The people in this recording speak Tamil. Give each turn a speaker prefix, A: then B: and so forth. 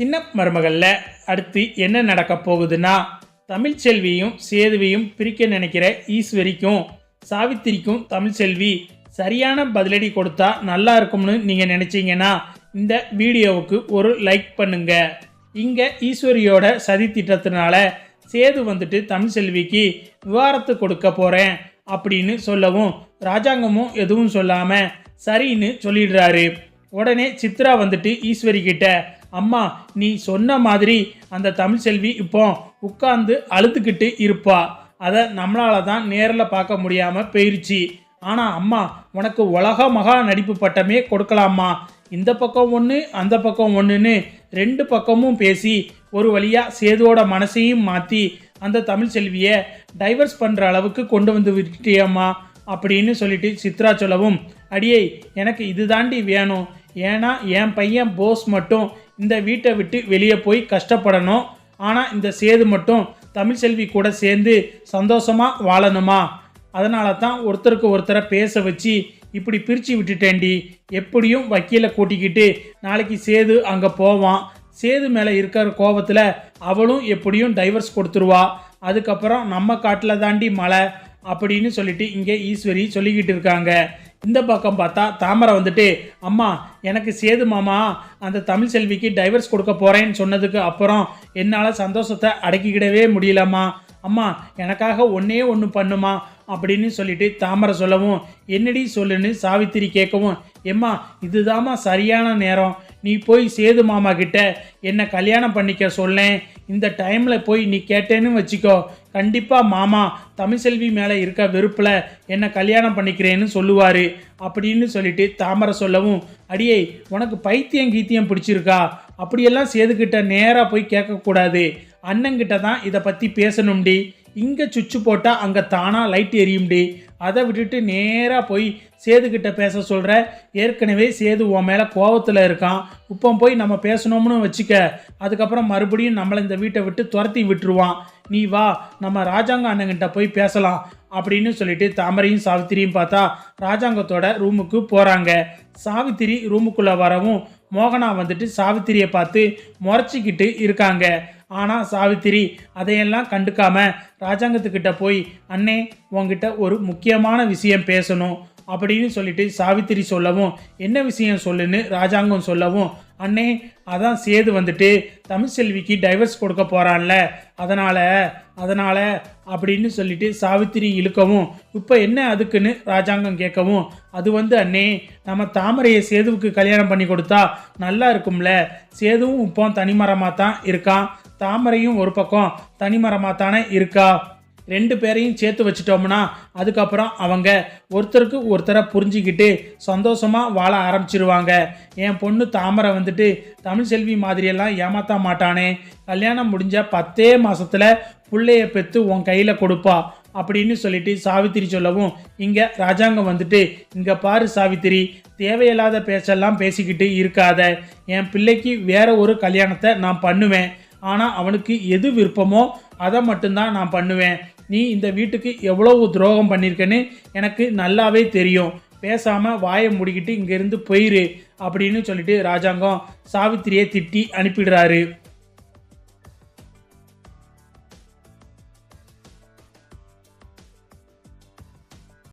A: சின்ன மருமகளில் அடுத்து என்ன நடக்க போகுதுன்னா தமிழ்ச்செல்வியும் சேதுவையும் பிரிக்க நினைக்கிற ஈஸ்வரிக்கும் சாவித்திரிக்கும் தமிழ்ச்செல்வி சரியான பதிலடி கொடுத்தா நல்லா இருக்கும்னு நீங்கள் நினச்சிங்கன்னா இந்த வீடியோவுக்கு ஒரு லைக் பண்ணுங்க. இங்கே ஈஸ்வரியோட சதி திட்டத்தினால சேது வந்துட்டு தமிழ்செல்விக்கு விவாரத்து கொடுக்க போகிறேன் அப்படின்னு சொல்லவும் ராஜாங்கமும் எதுவும் சொல்லாமல் சரின்னு சொல்லிடுறாரு. உடனே சித்ரா வந்துட்டு ஈஸ்வரி கிட்ட அம்மா நீ சொன்ன மாதிரி அந்த தமிழ்செல்வி இப்போ உட்கார்ந்து அழுதுகிட்டு இருப்பா. அதை நம்மளால தான் நேரில் பார்க்க முடியாமல் போயிருச்சு. ஆனால் அம்மா உனக்கு உலக மகா நடிப்பு பட்டமே கொடுக்கலாமா இந்த பக்கம் ஒன்று அந்த பக்கம் ஒன்றுன்னு ரெண்டு பக்கமும் பேசி ஒரு வழியாக சேதுவோட மனசையும் மாற்றி அந்த தமிழ் செல்வியை டைவர்ஸ் பண்ணுற அளவுக்கு கொண்டு வந்து விட்டியம்மா அப்படின்னு சொல்லிட்டு சித்ரா சொல்லவும் அடியே எனக்கு இது தாண்டி வேணும். ஏன்னா என் பையன் போஸ் மட்டும் இந்த வீட்டை விட்டு வெளியே போய் கஷ்டப்படணும். ஆனால் இந்த சேது மட்டும் தமிழ்செல்வி கூட சேர்ந்து சந்தோஷமாக வாழணுமா? அதனால தான் ஒருத்தருக்கு ஒருத்தரை பேச வச்சு இப்படி பிரித்து விட்டுட்டேன்டி. எப்படியும் வக்கீலை கூட்டிக்கிட்டு நாளைக்கு சேது அங்கே போவான். சேது மேலே இருக்கிற கோபத்தில் அவளும் எப்படியும் டைவர்ஸ் கொடுத்துருவா. அதுக்கப்புறம் நம்ம காட்டில் தாண்டி மழை அப்படின்னு சொல்லிட்டு இங்கே ஈஸ்வரி சொல்லிக்கிட்டு இருக்காங்க. இந்த பக்கம் பார்த்தா தாமரை வந்துட்டு அம்மா எனக்கு சேது மாமா அந்த தமிழ் செல்விக்கு டைவர்ஸ் கொடுக்க போகிறேன்னு சொன்னதுக்கு அப்புறம் என்னால் சந்தோஷத்தை அடக்கிக்கிடவே முடியலம்மா. அம்மா எனக்காக ஒன்றே ஒன்று பண்ணுமா? அப்படின்னு சொல்லிட்டு தாமரை சொல்லவும் என்னடி சொல்லுன்னு சாவித்திரி கேட்கவும் எம்மா இதுதாம்மா சரியான நேரம். நீ போய் சேது மாமா கிட்ட என்னை கல்யாணம் பண்ணிக்க சொல்லேன். இந்த டைமில் போய் நீ கேட்டேன்னு வச்சுக்கோ. கண்டிப்பாக மாமா தமிழ்செல்வி மேலே இருக்க வெறுப்பில் என்னை கல்யாணம் பண்ணிக்கிறேன்னு சொல்லுவார். அப்படின்னு சொல்லிட்டு தாமரை சொல்லவும் அடியை உனக்கு பைத்தியம் கீத்தியம் பிடிச்சிருக்கா? அப்படியெல்லாம் சேதுக்கிட்ட நேராக போய் கேட்கக்கூடாது. அண்ணங்கிட்ட தான் இதை பற்றி பேசணும்டி. இங்கே சுவிட்சு போட்டால் அங்கே தானாக லைட் எரியும்டி. அதை விட்டுட்டு நேராக போய் சேதுக்கிட்ட பேச சொல்கிற ஏற்கனவே சேது உன் மேலே கோவத்தில் இருக்கான். இப்போ போய் நம்ம பேசணும்னு வச்சுக்க. அதுக்கப்புறம் மறுபடியும் நம்மளை இந்த வீட்டை விட்டு துரத்தி விட்டுருவான். நீ வா நம்ம ராஜாங்க அண்ணங்கிட்ட போய் பேசலாம் அப்படின்னு சொல்லிட்டு தாமரையும் சாவித்திரியும் பார்த்தா ராஜாங்கத்தோட ரூமுக்கு போகிறாங்க சாவித்திரி ரூமுக்குள்ளே வரவும் மோகனா வந்துட்டு சாவித்திரியை பார்த்து முறைச்சிக்கிட்டு இருக்காங்க. ஆனால் சாவித்திரி அதையெல்லாம் கண்டுக்காம ராஜாங்கத்துக்கிட்ட போய் அண்ணே உங்ககிட்ட ஒரு முக்கியமான விஷயம் பேசணும். அப்படின்னு சொல்லிட்டு சாவித்திரி சொல்லவும் என்ன விஷயம் சொல்லுன்னு ராஜாங்கம் சொல்லவும் அண்ணே அதான் சேது வந்துட்டு தமிழ்செல்விக்கு டைவர்ஸ் கொடுக்க போகிறான்ல அதனால் அதனால் அப்படின்னு சொல்லிட்டு சாவித்திரி இழுக்கவும் இப்போ என்ன அதுக்குன்னு ராஜாங்கம் கேட்கவும் அது வந்து அண்ணே நம்ம தாமரையை சேதுவுக்கு கல்யாணம் பண்ணி கொடுத்தா நல்லா இருக்கும்ல. சேதுவும் இப்போ தனிமரமாக தான் இருக்கான். தாமரையும் ஒரு பக்கம் தனிமரமாக தானே இருக்கா? ரெண்டு பேரையும் சேர்த்து வச்சிட்டோம்னா அதுக்கப்புறம் அவங்க ஒருத்தருக்கு ஒருத்தரை புரிஞ்சிக்கிட்டு சந்தோஷமாக வாழ ஆரம்பிச்சிருவாங்க. என் பொண்ணு தாமரை வந்துட்டு தமிழ் செல்வி மாதிரியெல்லாம் ஏமாற்ற மாட்டானே. கல்யாணம் முடிஞ்ச பத்தே மாதத்தில் பிள்ளைய பெற்று உன் கையில் கொடுப்பா அப்படின்னு சொல்லிட்டு சாவித்திரி சொல்லவும் இங்கே ராஜாங்கம் வந்துட்டு இங்கே பாரு சாவித்திரி தேவையில்லாத பேச்செல்லாம் பேசிக்கிட்டு இருக்காத. என் பிள்ளைக்கு வேற ஒரு கல்யாணத்தை நான் பண்ணுவேன். ஆனால் அவனுக்கு எது விருப்பமோ அதை மட்டும்தான் நான் பண்ணுவேன். நீ இந்த வீட்டுக்கு எவ்வளவு துரோகம் பண்ணியிருக்கேன்னு எனக்கு நல்லாவே தெரியும். பேசாமல் வாயை முடிக்கிட்டு இங்கேருந்து போயிரு அப்படின்னு சொல்லிட்டு ராஜாங்கம் சாவித்திரியை திட்டி அனுப்பிடுறாரு.